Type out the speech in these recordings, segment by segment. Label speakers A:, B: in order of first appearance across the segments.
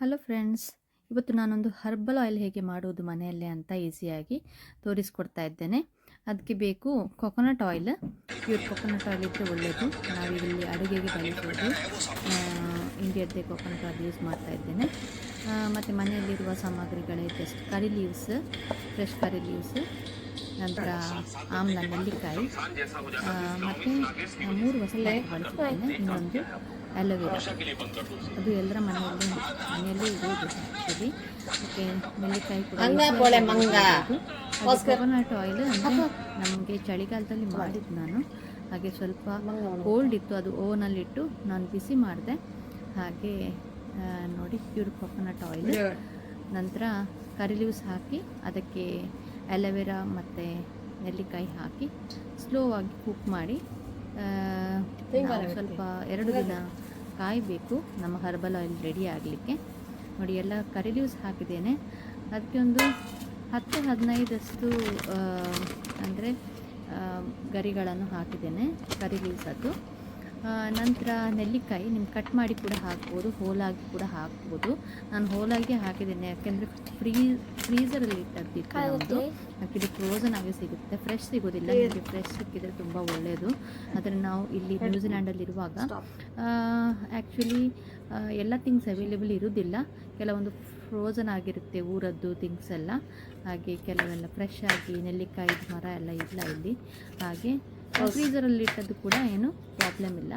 A: Hello friends, ಇವತ್ತು ನಾನೊಂದು herbal oil ಹೇಗೆ ಮಾಡುವುದು ಮನೆಯಲ್ಲೇ ಅಂತ ಈಸಿಯಾಗಿ ತೋರಿಸ್ಕೊಡ್ತಾ ಇದ್ದೇನೆ. ಅದಕ್ಕೆ ಬೇಕು coconut oil pure coconut oil ಇದ್ದರೆ ಒಳ್ಳೆಯದು ನಾವಿಲ್ಲಿ ಅಡುಗೆಗೆ ಬಳಸೋದು ಇಂಡಿಯದ್ದೇ ಕೊಕೊನಟ್ ಆಯಿಲ್ ಯೂಸ್ ಮಾಡ್ತಾ ಇದ್ದೇನೆ. ಮತ್ತು ಮನೆಯಲ್ಲಿರುವ ಸಾಮಗ್ರಿಗಳೇ just curry leaves fresh curry leaves ನಂತರ ಆಮ್ಲ ನೆಲ್ಲಿಕಾಯಿ ಮತ್ತು ಮೂರು ಹೊಸ ಬಳಸಿದ್ದೇನೆ ಇನ್ನೊಂದು ಅಲೋವೆರಾ ಅದು ಎಲ್ಲರ ಮನೆಯಲ್ಲಿ ಮನೆಯಲ್ಲೂ ಇರೋದು ಆ್ಯಕ್ಚುಲಿ ಮತ್ತು ನೆಲ್ಲಿಕಾಯಿ ಕೂಡ ಕೊಕೊನಟ್ ಆಯಿಲ್ ಅಂದರೆ ನಮಗೆ ಚಳಿಗಾಲದಲ್ಲಿ ಮಾಡಿದ್ದು ನಾನು. ಹಾಗೆ ಸ್ವಲ್ಪ ಕೋಲ್ಡ್ ಇತ್ತು ಅದು ಓವನಲ್ಲಿಟ್ಟು ನಾನು ಬಿಸಿ ಮಾಡಿದೆ. ಹಾಗೆ ನೋಡಿ ಪ್ಯೂರ್ ಕೊಕೊನಟ್ ಆಯಿಲ್ ನಂತರ ಕರಿ ಲೀವ್ಸ್ ಹಾಕಿ ಅದಕ್ಕೆ ಅಲೋವೆರಾ ಮತ್ತು ನೆಲ್ಲಿಕಾಯಿ ಹಾಕಿ ಸ್ಲೋ ಆಗಿ ಕುಕ್ ಮಾಡಿ ಸ್ವಲ್ಪ ಎರಡು ದಿನ ಕಾಯಬೇಕು. ನಮ್ಮ ಹರ್ಬಲ್ ಆಯಿಲ್ ರೆಡಿ ಆಗಲಿಕ್ಕೆ. ನೋಡಿ ಎಲ್ಲ ಕರಿ ಲೀವ್ಸ್ ಹಾಕಿದ್ದೇನೆ. ಅದಕ್ಕೆ ಒಂದು ಹತ್ತು ಹದಿನೈದಷ್ಟು ಅಂದರೆ ಗರಿಗಳನ್ನು ಹಾಕಿದ್ದೇನೆ. ಕರಿ ಲೀವ್ಸದ್ದು ಅದು. ನಂತರ ನೆಲ್ಲಿಕಾಯಿ ನಿಮ್ಗೆ ಕಟ್ ಮಾಡಿ ಕೂಡ ಹಾಕ್ಬೋದು ಹೋಲಾಗಿ ಕೂಡ ಹಾಕ್ಬೋದು. ನಾನು ಹೋಲಾಗಿ ಹಾಕಿದ್ದೇನೆ ಯಾಕೆಂದರೆ ಫ್ರೀ ಫ್ರೀಸರಲ್ಲಿ ನಮ್ಮದು ಆ್ಯಕ್ಚುಲಿ ಫ್ರೋಝನ್ ಆಗಿ ಸಿಗುತ್ತೆ ಫ್ರೆಶ್ ಸಿಗೋದಿಲ್ಲ ನಿಮಗೆ ಫ್ರೆಶ್ ಸಿಕ್ಕಿದರೆ ತುಂಬ ಒಳ್ಳೆಯದು ಆದರೆ ನಾವು ಇಲ್ಲಿ ನ್ಯೂಜಿಲ್ಯಾಂಡಲ್ಲಿರುವಾಗ ಆ್ಯಕ್ಚುಲಿ ಎಲ್ಲ ಥಿಂಗ್ಸ್ ಅವೈಲೇಬಲ್ ಇರೋದಿಲ್ಲ. ಕೆಲವೊಂದು ಫ್ರೋಸನ್ ಆಗಿರುತ್ತೆ ಊರದ್ದು ಥಿಂಗ್ಸ್ ಎಲ್ಲ. ಹಾಗೆ ಕೆಲವೆಲ್ಲ ಫ್ರೆಶ್ ಆಗಿ ನೆಲ್ಲಿಕಾಯಿ ಮರ ಎಲ್ಲ ಇಲ್ಲ ಇಲ್ಲಿ. ಹಾಗೆ ಫ್ರೀಸರಲ್ಲಿ ಇಟ್ಟದ್ದು ಕೂಡ ಏನು ಪ್ರಾಬ್ಲಮ್ ಇಲ್ಲ.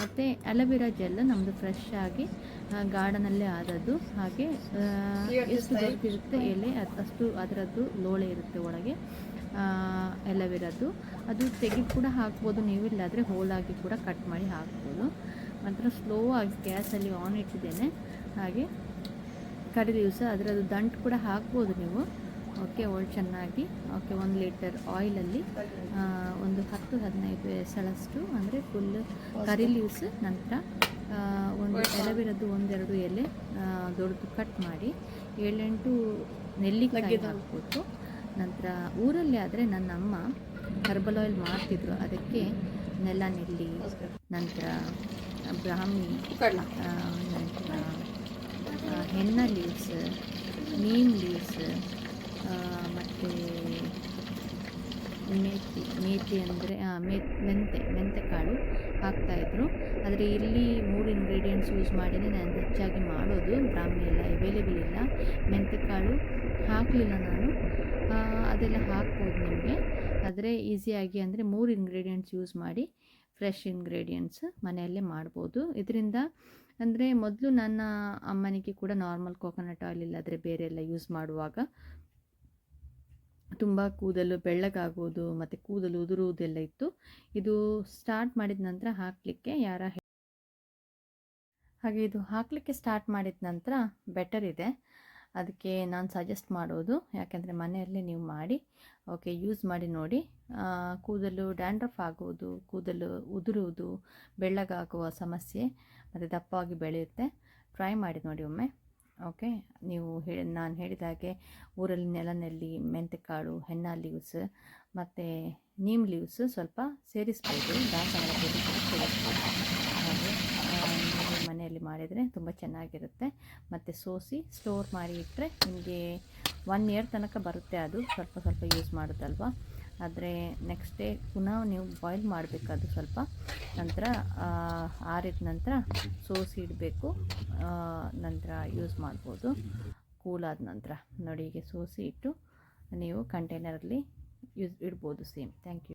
A: ಮತ್ತು ಅಲೋವೆರಾ ಜೆಲ್ ನಮ್ಮದು ಫ್ರೆಶ್ ಆಗಿ ಗಾರ್ಡನಲ್ಲೇ ಆದದ್ದು. ಹಾಗೆ ಎಷ್ಟು ದೊಡ್ಡದಿರುತ್ತೆ ಎಲೆ ಅಷ್ಟು ಅದರದ್ದು ಲೋಳೆ ಇರುತ್ತೆ ಒಳಗೆ ಅಲೋವೆರಾದ್ದು ಅದು ತೆಗೆದು ಕೂಡ ಹಾಕ್ಬೋದು. ನೀವು ಇಲ್ಲಾದರೆ ಹೋಲಾಗಿ ಕೂಡ ಕಟ್ ಮಾಡಿ ಹಾಕ್ಬೋದು. ಮಾತ್ರ ಸ್ಲೋ ಆಗಿ ಗ್ಯಾಸಲ್ಲಿ ಆನ್ ಇಟ್ಟಿದ್ದೇನೆ. ಹಾಗೆ ಕಡಿದ ದಿವಸ ಅದರದ್ದು ದಂಟು ಕೂಡ ಹಾಕ್ಬೋದು ನೀವು. ಓಕೆ ಒಳ್ಳೆ ಚೆನ್ನಾಗಿ ಓಕೆ ಒಂದು ಲೀಟರ್ ಆಯಿಲಲ್ಲಿ ಒಂದು ಹತ್ತು ಹದಿನೈದು ಎಸಳಷ್ಟು ಅಂದರೆ ಫುಲ್ ಕರಿ ಲೀವ್ಸ್ ನಂತರ ಒಂದು ಎಲವಿರದ್ದು ಒಂದೆರಡು ಎಲೆ ದೊಡ್ಡದು ಕಟ್ ಮಾಡಿ ಏಳೆಂಟು ನೆಲ್ಲಿಕಾಯಿ ಹಾಕ್ಬಿಟ್ಟು ನಂತರ ಊರಲ್ಲಿ ಆದರೆ ನನ್ನ ಅಮ್ಮ ಹರ್ಬಲ್ ಆಯಿಲ್ ಮಾಡ್ತಿದ್ರು. ಅದಕ್ಕೆ ನೆಲ ನೆಲ್ಲಿ ನಂತರ ಬ್ರಾಹ್ಮಿ ನಂತರ ಹೆನ್ನ ಲೀವ್ಸ್ ನೀಮ್ ಲೀವ್ಸ್ ಮತ್ತು ಮೇತಿ ಮೇತಿ ಅಂದರೆ ಮೇ, ಮೆಂತೆ ಮೆಂತೆ ಕಾಳು ಹಾಕ್ತಾಯಿದ್ರು ಆದರೆ ಇಲ್ಲಿ ಮೂರು ಇಂಗ್ರೀಡಿಯೆಂಟ್ಸ್ ಯೂಸ್ ಮಾಡಿನೇ ನಾನು ಹೆಚ್ಚಾಗಿ ಮಾಡೋದು ಬ್ರಾಹ್ಮಿ ಎಲ್ಲ ಅವೈಲೇಬಲ್ ಇಲ್ಲ. ಮೆಂತೆ ಕಾಳು ಹಾಕಲಿಲ್ಲ ನಾನು. ಅದೆಲ್ಲ ಹಾಕ್ಬೋದು ನಿಮಗೆ. ಆದರೆ ಈಸಿಯಾಗಿ ಅಂದರೆ ಮೂರು ಇಂಗ್ರೀಡಿಯೆಂಟ್ಸ್ ಯೂಸ್ ಮಾಡಿ ಫ್ರೆಶ್ ಇಂಗ್ರೀಡಿಯೆಂಟ್ಸ್ ಮನೆಯಲ್ಲೇ ಮಾಡ್ಬೋದು. ಇದರಿಂದ ಅಂದರೆ ಮೊದಲು ನನ್ನ ಅಮ್ಮನಿಗೆ ಕೂಡ ನಾರ್ಮಲ್ ಕೋಕೋನಟ್ ಆಯಿಲ್ ಇಲ್ಲಾದರೆ ಬೇರೆ ಎಲ್ಲ ಯೂಸ್ ಮಾಡುವಾಗ ತುಂಬ ಕೂದಲು ಬೆಳ್ಳಗಾಗೋದು, ಮತ್ತು ಕೂದಲು ಉದುರುವುದೆಲ್ಲ ಇತ್ತು. ಇದು ಸ್ಟಾರ್ಟ್ ಮಾಡಿದ ನಂತರ ಹಾಕಲಿಕ್ಕೆ ಯಾರ ಹಾಗೆ ಇದು ಹಾಕಲಿಕ್ಕೆ ಸ್ಟಾರ್ಟ್ ಮಾಡಿದ ನಂತರ ಬೆಟರ್ ಇದೆ. ಅದಕ್ಕೆ ನಾನು ಸಜೆಸ್ಟ್ ಮಾಡೋದು, ಯಾಕೆಂದರೆ ಮನೆಯಲ್ಲೇ ನೀವು ಮಾಡಿ, ಓಕೆ ಯೂಸ್ ಮಾಡಿ ನೋಡಿ. ಕೂದಲು ಡ್ಯಾಂಡ್ರಫ್ ಆಗುವುದು ಕೂದಲು ಉದುರುವುದು, ಬೆಳ್ಳಗಾಗುವ ಸಮಸ್ಯೆ, ಮತ್ತು ದಪ್ಪವಾಗಿ ಬೆಳೆಯುತ್ತೆ. ಟ್ರೈ ಮಾಡಿ ನೋಡಿ ಒಮ್ಮೆ. ಓಕೆ ನೀವು ಹೇಳಿ ನಾನು ಹೇಳಿದ ಹಾಗೆ ಊರಲ್ಲಿ ನೆಲನೆಲ್ಲಿ ಮೆಂತೆಕಾಳು ಹೆನ್ನ ಲೀವ್ಸ್ ಮತ್ತು ನೀಮ್ ಲೀವ್ಸ್ ಸ್ವಲ್ಪ ಸೇರಿಸ್ಬೋದು. ದಾಸವಾಳ ಹಾಗೆ ಮನೆಯಲ್ಲಿ ಮಾಡಿದರೆ ತುಂಬ ಚೆನ್ನಾಗಿರುತ್ತೆ. ಮತ್ತು ಸೋಸಿ ಸ್ಟೋರ್ ಮಾಡಿ ಇಟ್ಟರೆ ನಿಮಗೆ ಒನ್ ಇಯರ್ ತನಕ ಬರುತ್ತೆ ಅದು. ಸ್ವಲ್ಪ ಸ್ವಲ್ಪ ಯೂಸ್ ಮಾಡೋದಲ್ವ ಆದರೆ ನೆಕ್ಸ್ಟ್ ಡೇ ಪುನಃ ನೀವು ಬಾಯ್ಲ್ ಮಾಡಬೇಕು ಸ್ವಲ್ಪ. ನಂತರ ಆರಿದ ನಂತರ ಸೋಸಿ ಇಡಬೇಕು. ನಂತರ ಯೂಸ್ ಮಾಡ್ಬೋದು. ಕೂಲಾದ ನಂತರ ನೋಡಿ ಹೀಗೆ ಸೋಸಿ ಇಟ್ಟು ನೀವು ಕಂಟೈನರಲ್ಲಿ ಯೂಸ್ ಇಡ್ಬೋದು ಸೇಮ್ ಥ್ಯಾಂಕ್ ಯು